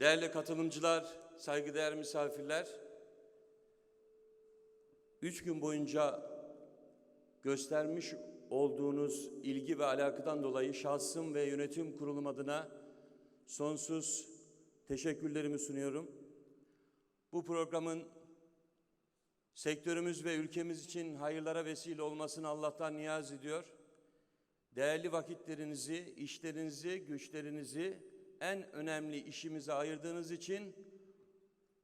Değerli katılımcılar, saygıdeğer misafirler, üç gün boyunca göstermiş olduğunuz ilgi ve alakadan dolayı şahsım ve yönetim kurulum adına sonsuz teşekkürlerimi sunuyorum. Bu programın sektörümüz ve ülkemiz için hayırlara vesile olmasını Allah'tan niyaz ediyor. Değerli vakitlerinizi, işlerinizi, güçlerinizi en önemli işimize ayırdığınız için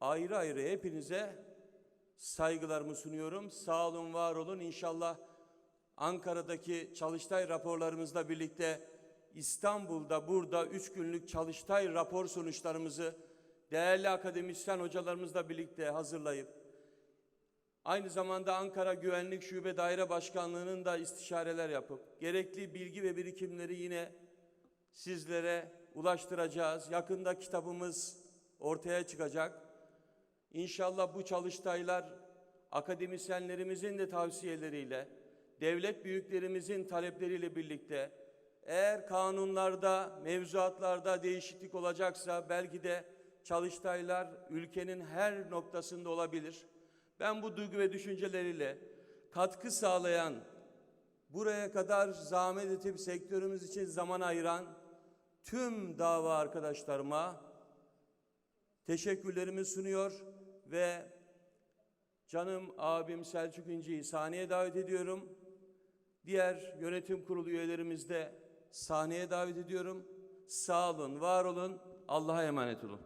ayrı ayrı hepinize saygılarımı sunuyorum. Sağ olun, var olun. İnşallah Ankara'daki çalıştay raporlarımızla birlikte İstanbul'da burada üç günlük çalıştay rapor sonuçlarımızı değerli akademisyen hocalarımızla birlikte hazırlayıp Aynı zamanda Ankara Güvenlik Şube Daire Başkanlığı'nın da istişareler yapıp gerekli bilgi ve birikimleri yine sizlere ulaştıracağız. Yakında kitabımız ortaya çıkacak. İnşallah bu çalıştaylar akademisyenlerimizin de tavsiyeleriyle, devlet büyüklerimizin talepleriyle birlikte eğer kanunlarda, mevzuatlarda değişiklik olacaksa belki de çalıştaylar ülkenin her noktasında olabilir. Ben bu duygu ve düşünceleriyle katkı sağlayan, buraya kadar zahmet edip sektörümüz için zaman ayıran tüm dava arkadaşlarıma teşekkürlerimi sunuyor ve canım abim Selçuk İnci'yi sahneye davet ediyorum. Diğer yönetim kurulu üyelerimiz de sahneye davet ediyorum. Sağ olun, var olun, Allah'a emanet olun.